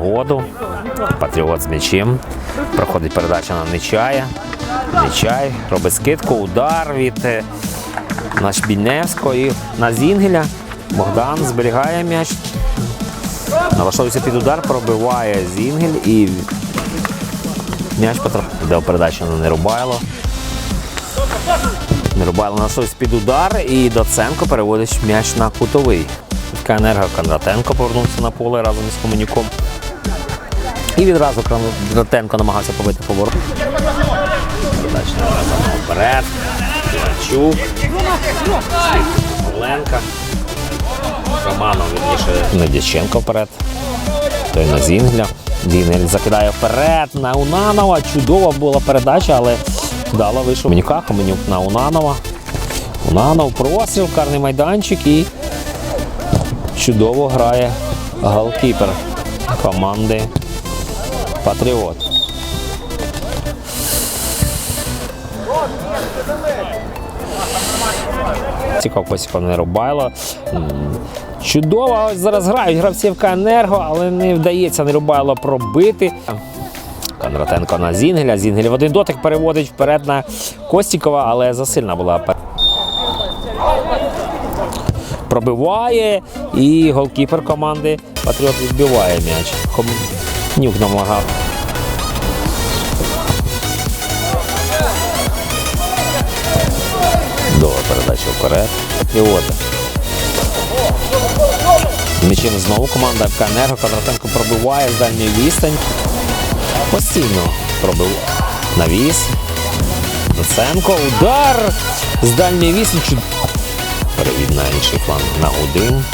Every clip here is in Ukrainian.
нагоду. Патріот з м'ячем. Проходить передача на Нечая. Нечай робить скидку, удар від е, на Шбільневського і на Зінгеля. Богдан зберігає м'яч. Налаштовується під удар, пробиває Зінгель і м'яч потрапив. Йде передача на Нерубайло. Нерубайло налаштовується під удар і Доценко переводить м'яч на кутовий. Така Енерго Кондратенко повернувся на поле разом із Комуніком. І відразу Кондратенко намагався побити поворот. Вперед. Іванчук. Павленка. Романов вірніше Недяченко вперед. Той на Зінгля. Зінгель закидає вперед на Унанова. Чудова була передача, але вдало вийшов Менюка. Хоменюк на Унанова. Унанов простріл, карний майданчик і чудово грає голкіпер команди Патріот. Цікаво посіпав не Рубайло. Чудово, ось зараз грають гравці ФК Енерго, але не вдається Нерубайло пробити. Кондратенко на Зінгеля. Зінгель в один дотик переводить вперед на Костікова, але засильна була. Пробиває і голкіпер команди Патріот відбиває м'яч. Хомнюк намагав. Довга передача вперед. Патріоти. М'ячем знову команда ФК Енерго. Кондратенко пробиває з дальньої відстань. Постійно пробив навіс. Доценко. Удар з дальньої відстані. Перевід на інший фланг на Гудин.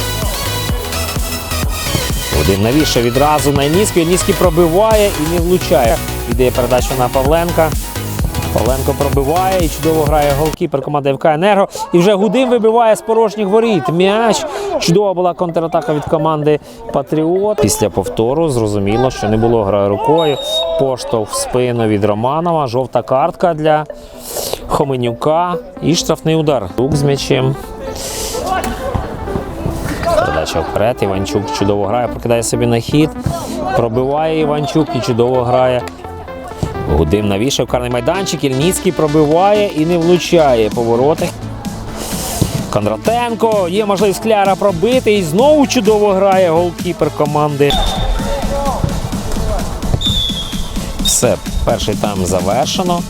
Гудин навіше відразу на Ніський. Ніський пробиває і не влучає. Іде передача на Павленка. Павленко пробиває і чудово грає голкіпер команди ФК Енерго. І вже Гудин вибиває з порожніх воріт. М'яч. Чудова була контратака від команди Патріот. Після повтору зрозуміло, що не було гри рукою. Поштовх в спину від Романова. Жовта картка для Хоменюка. І штрафний удар. Тук з м'ячем. Передача вперед. Іванчук чудово грає, прокидає собі на хід. Пробиває Іванчук і чудово грає. Гудим навішав карний майданчик. Ільніцький пробиває і не влучає повороти. Кондратенко. Є можливість Кляра пробити. І знову чудово грає голкіпер команди. Все, перший тайм завершено.